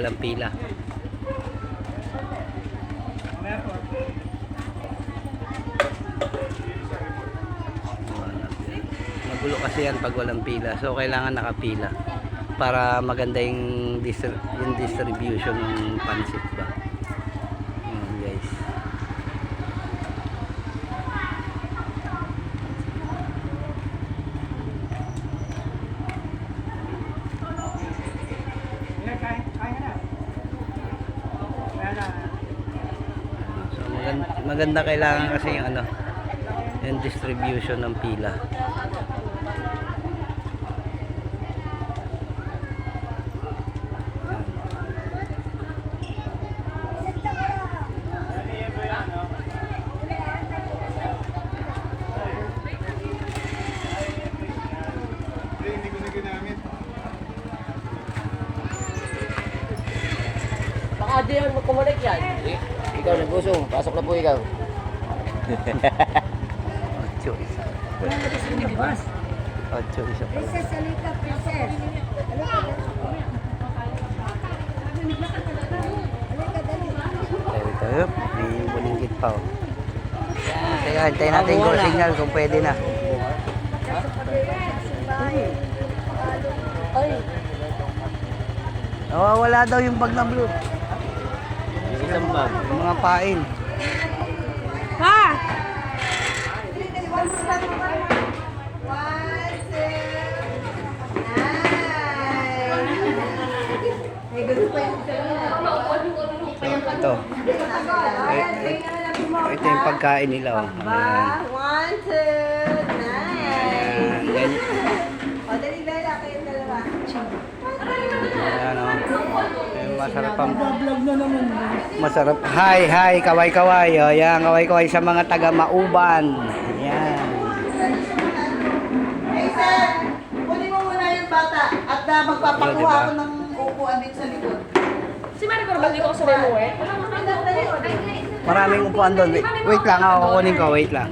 Walang pila. Magulo kasi yan pag walang pila. So, kailangan nakapila para maganda yung, distri- yung distribution ng pansit ba. Ayan, guys. So, maganda, maganda kailangan kasi yung ano, yung distribution ng pila. Baka di yan magkumulik yan. Ikaw nagusong, pasok na po ikaw. Ocho isa. Ocho isa. Princess, halika, princess. Halika. May bulinggit pa oh. Teka, hintayin natin yung signal kung pwede na. Nawawala daw yung bag na blue. Isang bag. Yung mga pain. Ha? Ito. Ito yung pagkain nila oh. Ayan. One, two, nine. Ayan. O, dali, Bella, kayong dalawa. Ayan oh. Ayan, masarap ang... Masarap. Hi, hi, kaway-kaway. Oh, yan, kaway-kaway sa mga taga Mauban. Ayan. Mason, kunin mo muna yung bata at uh, magpapakuha Diba? ako ng upuan dito sa likod. Si Maricor, ba di ko sa mo eh? Maraming upuan doon. Wait, wait lang, ako kukunin ko. Wait lang.